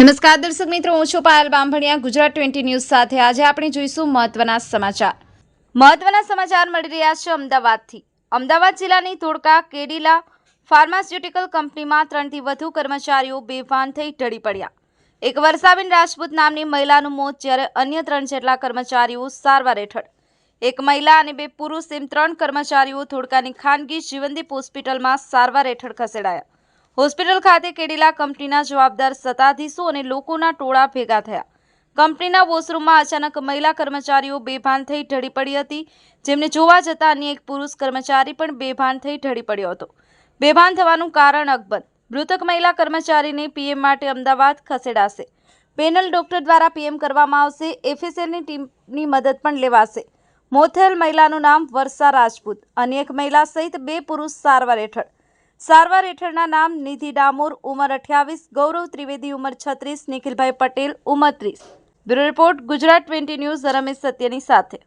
નમસ્કાર દર્શક મિત્રો, હું છું પાયલ બામભણિયા. ગુજરાત ટ્વેન્ટી ન્યૂઝ સાથે આજે આપણે જોઈશું મહત્વના સમાચાર. મહત્વના સમાચાર મળી રહ્યા છે અમદાવાદથી. અમદાવાદ જિલ્લાની ધોળકા, કેડીલા ફાર્માસ્યુટિકલ કંપનીમાં ત્રણથી વધુ કર્મચારીઓ બેભાન થઈ ઢળી પડ્યા. એક વર્ષાબેન રાજપૂત નામની મહિલાનું મોત જ્યારે અન્ય ત્રણ જેટલા કર્મચારીઓ સારવાર હેઠળ. એક મહિલા અને બે પુરુષ એમ ત્રણ કર્મચારીઓ ધોળકાની ખાનગી જીવનદીપ હોસ્પિટલમાં સારવાર હેઠળ ખસેડાયા. હોસ્પિટલ ખાતે કેડેલા કંપનીના જવાબદાર સત્તાધીશો અને લોકોના ટોળા ભેગા થયા. કંપનીના વોશરૂમમાં અચાનક મહિલા કર્મચારીઓ બેભાન થઈ ઢળી પડી હતી. જેમને જોવા જતાં અન્ય એક પુરુષ કર્મચારી પણ બેભાન થઈ ઢળી પડ્યો હતો. બેભાન થવાનું કારણ અકબંધ. મૃતક મહિલા કર્મચારીને પીએમ માટે અમદાવાદ ખસેડાશે. પેનલ ડોક્ટર દ્વારા પીએમ કરવામાં આવશે. એફએસએલની ટીમની મદદ પણ લેવાશે. મોથેલ મહિલાનું નામ વર્ષા રાજપૂત. અન્ય એક મહિલા સહિત બે પુરુષ સારવાર હેઠળ. સારવાર હેઠળના નામ નિધિ ડામોર, ઉંમર અઠ્યાવીસ, ગૌરવ ત્રિવેદી, ઉંમર છત્રીસ, નિખિલભાઈ પટેલ, ઉંમર ત્રીસ. Bureau report, Gujarat twenty news, Ramesh સત્યની સાથે.